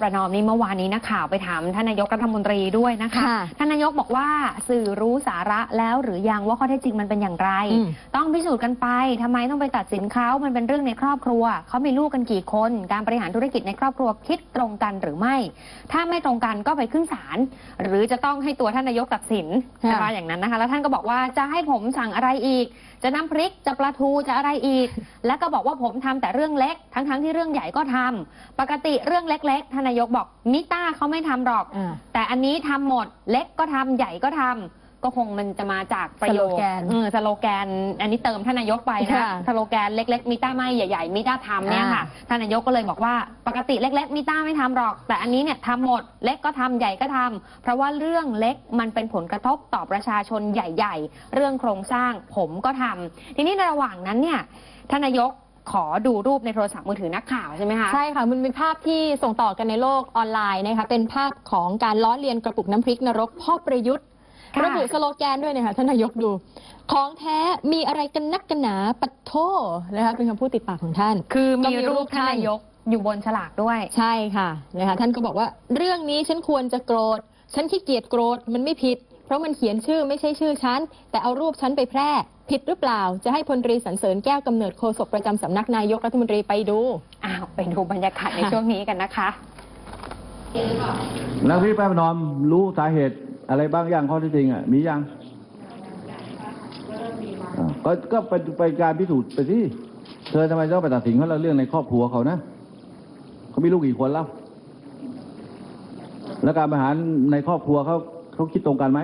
ประนอมนี่เมื่อวานนี้นักข่าวไปถามท่านนายกรัฐมนตรีด้วยนะคะค่ะท่านนายกบอกว่าสื่อรู้สาระแล้วหรือยังว่าข้อเท็จจริงมันเป็นอย่างไรอืมต้องพิสูจน์กันไปทำไมต้องไปตัดสินเขามันเป็นเรื่องในครอบครัว เขามีลูกกันกี่คน การบริหารธุรกิจในครอบครัวคิดตรงกันหรือไม่ ถ้าไม่ตรงกันก็ไปขึ้นศาลหรือจะต้องให้ตัวท่านนายกตัดสินค่ะนะคะอย่างนั้นนะคะ แล้วท่านก็บอกว่าจะให้ผมสั่งอะไรอีก จะน้ำพริกจะปลาทูจะอะไรอีก แล้วก็บอกว่าผมทำแต่เรื่องเล็ก ทั้งๆที่เรื่องใหญ่ก็ทำปกติเรื่องเล็กๆท่านนายกบอกมิต้าเขาไม่ทำหรอก อ่า แต่อันนี้ทำหมดเล็กก็ทำใหญ่ก็ทำก็คงมันจะมาจากประโยคสโลแกนเออสโลแกน อันนี้เติมท่านนายกไปนะค่ะสโลแกนเล็กๆมิต้าไม่ใหญ่ๆมิต้าทำเนี่ยค่ะอ่าท่านนายกก็เลยบอกว่าปกติเล็ก ๆมิต้าไม่ทำหรอก แต่อันนี้เนี่ยทำหมดเล็กก็ทำใหญ่ก็ทำเพราะว่าเรื่องเล็กมันเป็นผลกระทบต่อประชาชนใหญ่ ๆ เรื่องโครงสร้างผมก็ทำทีนี้ในระหว่างนั้นเนี่ยท่านนายก ขอดูรูปในโทรศัพท์มือถือนักข่าวใช่ไหมคะ ใช่ค่ะ มันเป็นภาพที่ส่งต่อกันในโลกออนไลน์นะคะ เป็นภาพของการล้อเลียนกระปุกน้ำพริกนรกพ่อประยุทธ์ ค่ะ ระบุสโลแกนด้วยนะคะท่านนายกดู ของแท้มีอะไรกันนักกันหนาปัดโทนะคะเป็นคำพูดติดปากของท่าน คือมีก็มีรูรูปปท่านท่านนายกอยู่บนฉลากด้วย ใช่ค่ะนะคะท่านก็บอกว่าเรื่องนี้ฉันควรจะโกรธ ฉันขี้เกียจโกรธมันไม่ผิด เพราะมันเขียนชื่อไม่ใช่ชื่อฉัน แต่เอารูปฉันไปแพร่ ผิดหรือเปล่า จะให้พลตรีสรรเสริญแก้วกำเนิดโฆษกประจำสำนักนายกรัฐมนตรีไปดู อ้าวไปดูบรรยากาศในช่วงนี้กันนะคะแล้วพี่แป้นอมรู้สาเหตุอะไรบ้างยังข้อที่จริงอะมียังอ่าก็ก็ไปไปการพิสูจน์ไปที่เธอทำไมต้องไปตัดสินเขาเรื่องในครอบครัวเขานะเขามีลูกกี่คนแล้ว แล้วการบริหารในครอบครัวเขาเขาคิดตรงกันไหม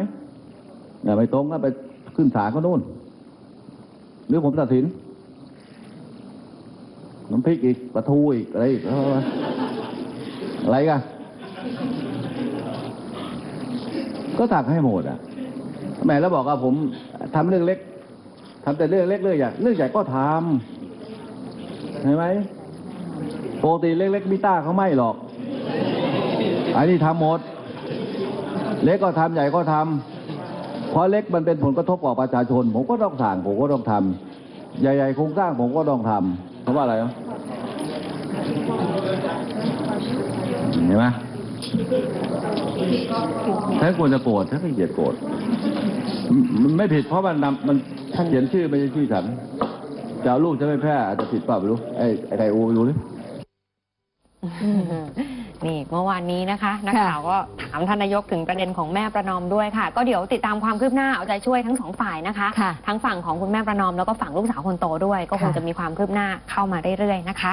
อย่ตรงก็ไปขึ้นศาลเขานู่น หรือผมตัดสิน น้ำพริกอีกปลาทูอีกอะไรอีกอะไรกันก็สั่งให้หมดอะแหม่แล้วบอกว่าผมทำเรื่องเล็กทำแต่เรื่องเล็กเรื่องใหญ่เรื่องใหญ่ก็ทำเห็นไหมปกติเล็กๆมิต้าเขาไม่หรอก อันนี้ทำหมด เล็กก็ทำใหญ่ก็ทำเพราะเล็กมันเป็นผลกระทบต่อประชาชน ผมก็ต้องสั่งผมก็ต้องทำใหญ่ๆโครงสร้างผมก็ต้องทำเพราะว่าอะไรอะเห็นไหมถ้าควรจะโกรธถ้าไม่เกียดโกรธมันไม่ผิดเพราะมันนำมันเขียนชื่อไม่ใช่ชื่อฉันจะเอาลูกจะไม่แพร่อาจจะผิดเปล่าไม่รู้ไอ้ไอ้ไก่อูไม่รู้นี่ นี่เมื่อวานนี้นะคะนักค่ะข่าวก็ถามท่านนายกถึงประเด็นของแม่ประนอมด้วยค่ะ ก็เดี๋ยวติดตามความคืบหน้าเอาใจช่วยทั้งสองฝ่ายนะคะค่ะทั้งฝั่งของคุณแม่ประนอมแล้วก็ฝั่งลูกสาวคนโตด้วย ก็คงค่ะจะมีความคืบหน้าเข้ามาเรื่อยๆนะคะ